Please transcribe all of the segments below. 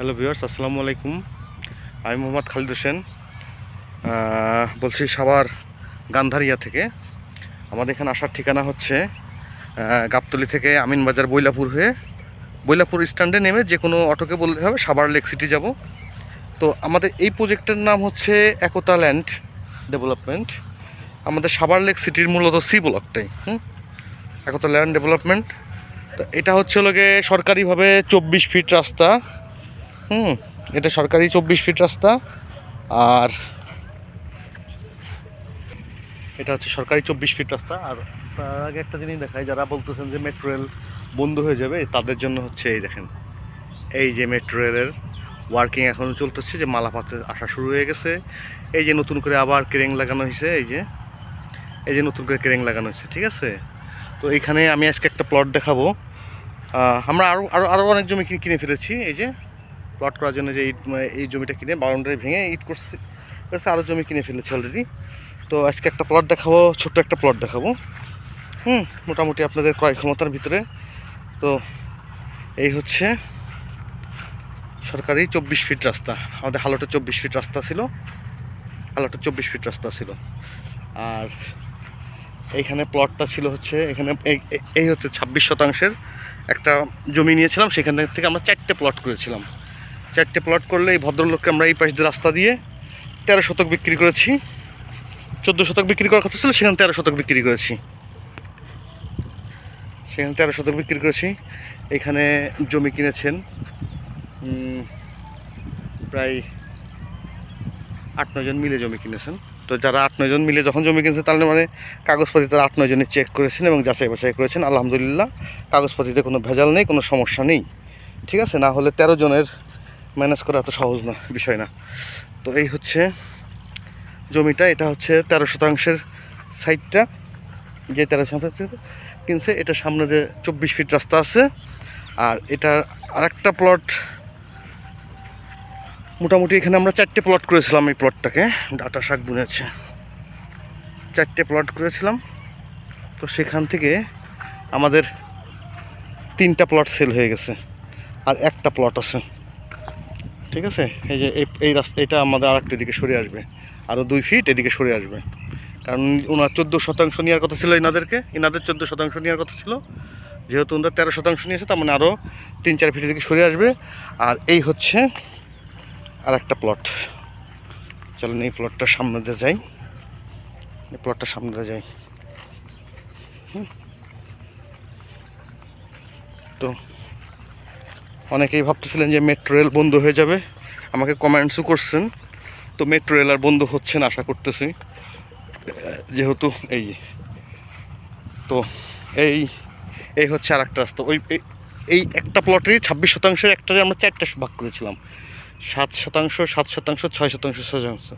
Hello viewers, আসসালামু আলাইকুম। আমি মোহাম্মদ খালিদ হোসেন। বলছি সাভার গান্ধারিয়া থেকে। আমাদের এখানে আসার ঠিকানা হচ্ছে গাবতলি থেকে আমিনবাজার বৈলাপুর হয়ে বৈলাপুর স্ট্যান্ডে নেমে যে কোনো অটোকে বললে হবে সাবার লেক সিটি যাব। তো আমাদের এই প্রজেক্টের নাম হচ্ছে একতা ল্যান্ড ডেভেলপমেন্ট। আমাদের সাবার লেক সিটির মূলত সি ব্লকটাই, হুম? Ekta land development. তো এটা হচ্ছে লোকে সরকারিভাবে চব্বিশ ফিট রাস্তা। হুম, এটা সরকারি চব্বিশ ফিট রাস্তা, আর এটা হচ্ছে সরকারি চব্বিশ ফিট রাস্তা, আর তার আগে একটা জিনিস দেখায় যারা বলতেছেন যে মেট্রো রেল বন্ধ হয়ে যাবে, তাদের জন্য হচ্ছে এই দেখেন, এই যে মেট্রো রেলের ওয়ার্কিং এখনও চলতেছে, যে মালাপাতে আসা শুরু হয়ে গেছে, এই যে নতুন করে আবার ক্রেং লাগানো হয়েছে, এই যে এই যে নতুন করে ক্রেং লাগানো হয়েছে, ঠিক আছে? তো এইখানে আমি আজকে একটা প্লট দেখাবো আমরা আরও আরও আরও অনেক জমি কিনে- কিনে ফেলেছি, এই যে প্লট করার জন্য যে ইট এই জমিটা কিনে বাউন্ডারি ভেঙে ইট করছি। আরও জমি কিনে ফেলেছে অলরেডি তো আজকে একটা প্লট দেখাবো, ছোট্ট একটা প্লট দেখাবো। হুম, মোটামুটি আপনাদের ক্রয় ক্ষমতার ভিতরে। তো এই হচ্ছে সরকারি চব্বিশ ফিট রাস্তা। আমাদের হালোটা চব্বিশ ফিট রাস্তা ছিল। হালোটা চব্বিশ ফিট রাস্তা ছিল। আর এইখানে প্লটটা ছিল হচ্ছে, এখানে এই হচ্ছে ছাব্বিশ শতাংশের একটা জমি নিয়েছিলাম। সেখান থেকে আমরা চারটে প্লট করেছিলাম। চারটে প্লট করলে এই ভদ্রলোককে আমরা এই পাশ দিয়ে রাস্তা দিয়ে তেরো শতক বিক্রি করেছি। চোদ্দ শতক বিক্রি করার কথা ছিল, সেখানে তেরো শতক বিক্রি করেছি। সেখানে তেরো শতক বিক্রি করেছি। এখানে জমি কিনেছেন প্রায় আট নয়জন মিলে জমি কিনেছেন। তো যারা আট নয়জন মিলে যখন জমি কিনেছেন, তাহলে মানে কাগজপাতি তারা আট নয়জনে চেক করেছেন এবং যাচাই বাছাই করেছেন। আলহামদুলিল্লাহ কাগজপাতিতে কোনো ভেজাল নেই, কোনো সমস্যা নেই। ঠিক আছে? না হলে তেরো জনের ম্যানেজ করা এত সহজ না, বিষয় না। তো এই হচ্ছে জমিটা, এটা হচ্ছে তেরো শতাংশের সাইডটা। যে তেরো শতাংশ কিনছে, এটা সামনে যে চব্বিশ ফিট রাস্তা আছে, আর এটা আরেকটা প্লট মোটামুটি এখানে আমরা চারটে প্লট করেছিলাম এই প্লটটাকে ডাটা শাক বুনেছে। চারটে প্লট করেছিলাম, তো সেখান থেকে আমাদের তিনটা প্লট সেল হয়ে গেছে, আর একটা প্লট আছে। ঠিক আছে? এই যে এই- রাস্তা এটা আমাদের আরেকটা দিকে সরে আসবে। আরও দুই ফিট এদিকে সরে আসবে। কারণ ওনার চোদ্দ শতাংশ নেওয়ার কথা ছিল এনাদেরকে এনাদের চোদ্দ শতাংশ নেওয়ার কথা ছিল। যেহেতু ওনারা তেরো শতাংশ নিয়েছে, তার মানে আরও তিন চার ফিটের দিকে সরে আসবে। আর এই হচ্ছে আর একটা প্লট চলেন এই প্লটটা সামনে দিয়ে যাই। এই প্লটটা সামনে দিয়ে যাই। তো অনেকেই ভাবতেছিলেন যে মেট্রো রেল বন্ধ হয়ে যাবে। আমাকে কমেন্টসও করছেন। তো মেট্রো রেল আর বন্ধ হচ্ছে না আশা করতেছি। যেহেতু এই, তো এই এই হচ্ছে আর একটা রাস্তা। ওই, এই- একটা প্লটেরই ছাব্বিশ শতাংশের একটারে আমরা চারটা ভাগ করেছিলাম। সাত শতাংশ সাত শতাংশ, ছয় শতাংশ শতাংশ।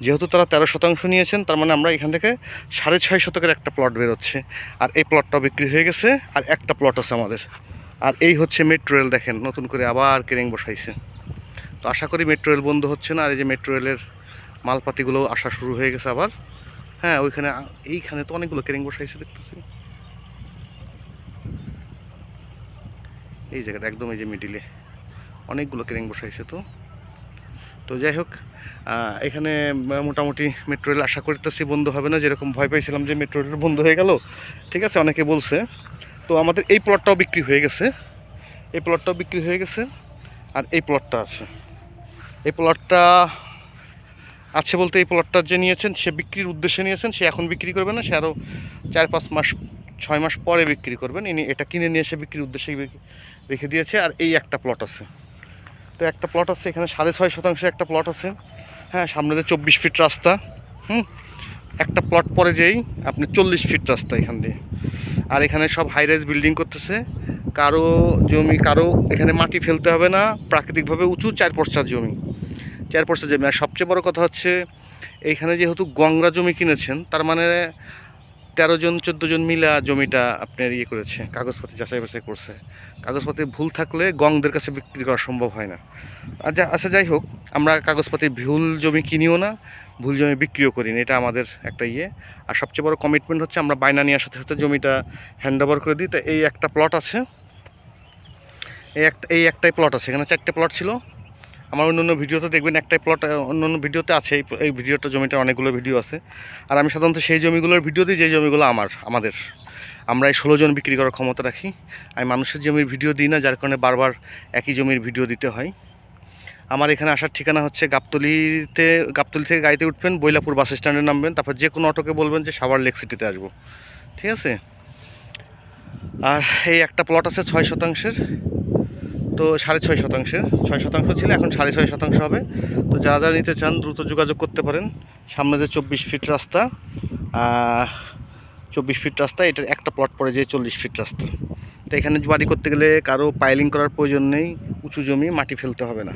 যেহেতু তারা তেরো শতাংশ নিয়েছেন, তার মানে আমরা এখান থেকে সাড়ে ছয় শতকের একটা প্লট বেরোচ্ছে। আর এই প্লটটাও বিক্রি হয়ে গেছে, আর একটা প্লট আছে আমাদের। আর এই হচ্ছে মেট্রো রেল দেখেন, নতুন করে আবার কেরেং বসাইছে। তো আশা করি মেট্রো রেল বন্ধ হচ্ছে না, আর এই যে মেট্রো রেলের মালপাতিগুলো আসা শুরু হয়ে গেছে আবার। হ্যাঁ ওইখানে এইখানে তো অনেকগুলো কেরেং বসাইছে দেখতেছি। এই জায়গাটা একদম এই যে মিডিলে অনেকগুলো কেরেং বসাইছে তো। তো যাই হোক এখানে মোটামুটি মেট্রো রেল আশা করতেছি বন্ধ হবে না, যেরকম ভয় পাইছিলাম যে মেট্রো রেল বন্ধ হয়ে গেল। ঠিক আছে, অনেকে বলছে। তো আমাদের এই প্লটটাও বিক্রি হয়ে গেছে। এই প্লটটাও বিক্রি হয়ে গেছে আর এই প্লটটা আছে। এই প্লটটা আছে বলতে এই প্লটটা যে নিয়েছেন, সে বিক্রির উদ্দেশ্যে নিয়েছেন, সে এখন বিক্রি করবে না, সে আরও চার পাঁচ মাস, ছয় মাস পরে বিক্রি করবেন ইনি এটা কিনে নিয়ে এসে বিক্রির উদ্দেশ্যে রেখে দিয়েছে আর এই একটা প্লট আছে। তো একটা প্লট আছে, এখানে সাড়ে ছয় শতাংশ একটা প্লট আছে। হ্যাঁ সামনে দিয়ে চব্বিশ ফিট রাস্তা, হুম? একটা প্লট পরে যেই, আপনি চল্লিশ ফিট রাস্তা এখান দিয়ে। আর এখানে সব হাই রাইজ বিল্ডিং করতেছে। কারও জমি, কারও এখানে মাটি ফেলতে হবে না, প্রাকৃতিকভাবে উঁচু চার পর্চার জমি। চার পর্চার জমি। আর সবচেয়ে বড় কথা হচ্ছে, এইখানে যেহেতু গংরা জমি কিনেছেন, তার মানে তেরো জন, চোদ্দ জন মিলা জমিটা আপনার ইয়ে করেছে কাগজপাতি যাচাই বাছাই করছে। কাগজপাতি ভুল থাকলে গংদের কাছে বিক্রি করা সম্ভব হয় না। আচ্ছা আচ্ছা যাই হোক, আমরা কাগজপাতি ভুল জমি কিনিও না, ভুল জমি বিক্রিও করি না, এটা আমাদের একটা ইয়ে। আর সবচেয়ে বড় কমিটমেন্ট হচ্ছে আমরা বায়না নেওয়ার সাথে সাথে জমিটা হ্যান্ড ওভার করে দিই। তো এই একটা প্লট আছে, এই একটা এই একটাই প্লট আছে, এখানে চারটে প্লট ছিল। আমার অন্য অন্য ভিডিওতে দেখবেন একটাই প্লট অন্য অন্য ভিডিওতে আছে, এই ভিডিওটা, জমিটার অনেকগুলো ভিডিও আছে। আর আমি সাধারণত সেই জমিগুলোর ভিডিও দিই, যে জমিগুলো আমার, আমাদের। আমরা এই ষোলো জন বিক্রি করার ক্ষমতা রাখি। আমি মানুষের জমির ভিডিও দিই না, যার কারণে বারবার একই জমির ভিডিও দিতে হয়। আমার এখানে আসার ঠিকানা হচ্ছে গাবতলিতে, গাবতলি থেকে গাড়িতে উঠবেন, বৈলাপুর বাস স্ট্যান্ডে নামবেন, তারপর যে কোনো অটোকে বলবেন যে সাভার লেক সিটিতে আসব। ঠিক আছে? আর এই একটা প্লট আছে ছয় শতাংশের। তো সাড়ে ছয় শতাংশের ছয় শতাংশ ছিল এখন সাড়ে ছয় শতাংশ হবে। তো যারা যারা নিতে চান দ্রুত যোগাযোগ করতে পারেন। সামনে যে চব্বিশ ফিট রাস্তা চব্বিশ ফিট রাস্তা এটার একটা প্লট পড়ে যে চল্লিশ ফিট রাস্তা। তো এখানে বাড়ি করতে গেলে কারও পাইলিং করার প্রয়োজন নেই উঁচু জমি মাটি ফেলতে হবে না।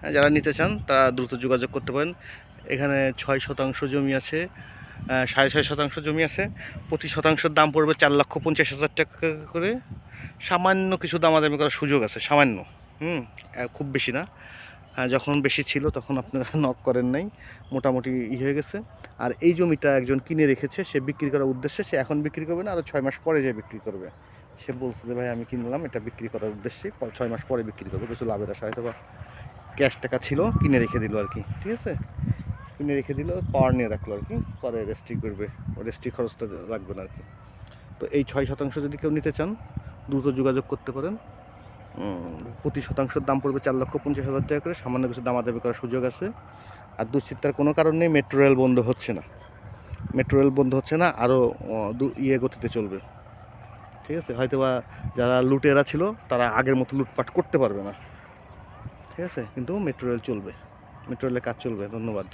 হ্যাঁ, যারা নিতে চান তারা দ্রুত যোগাযোগ করতে পারেন। এখানে ছয় শতাংশ জমি আছে সাড়ে ছয় শতাংশ জমি আছে। প্রতি শতাংশের দাম পড়বে চার লক্ষ পঞ্চাশ হাজার টাকা করে। সামান্য কিছু দামাদামি করার সুযোগ আছে, সামান্য। হুম খুব বেশি না। যখন বেশি ছিল তখন আপনারা নক করেন নাই। মোটামুটি ই হয়ে গেছে। আর এই জমিটা একজন কিনে রেখেছে, সে বিক্রি করার উদ্দেশ্যে, সে এখন বিক্রি করবে না আরও ছয় মাস পরে যে বিক্রি করবে। সে বলছে যে, ভাই, আমি কিনলাম, এটা বিক্রি করার উদ্দেশ্যে ছয় মাস পরে বিক্রি করবে। কিছু লাভের আশা হয়তো বা ক্যাশ টাকা ছিল, কিনে রেখে দিল আর কি। ঠিক আছে? কিনে রেখে দিল, পাওয়ার নিয়ে রাখল আর কি। পরে রেস্ট্রি করবে রেস্ট্রি খরচটা লাগবে না আর কি। তো এই ছয় শতাংশ যদি কেউ নিতে চান, দ্রুত যোগাযোগ করতে পারেন। প্রতি শতাংশের দাম পড়বে চার লক্ষ পঞ্চাশ হাজার টাকা করে। সামান্য কিছু দামাদামি করার সুযোগ আছে। আর দুশ্চিন্তার কোনো কারণ নেই, মেট্রো রেল বন্ধ হচ্ছে না। মেট্রো রেল বন্ধ হচ্ছে না আরও ইয়ে গতিতে চলবে। ঠিক আছে? হয়তো বা যারা লুটেরা ছিল, তারা আগের মতো লুটপাট করতে পারবে না। ঠিক আছে? কিন্তু মেট্রো রেল চলবে। মেট্রো রেলের কাজ চলবে। ধন্যবাদ।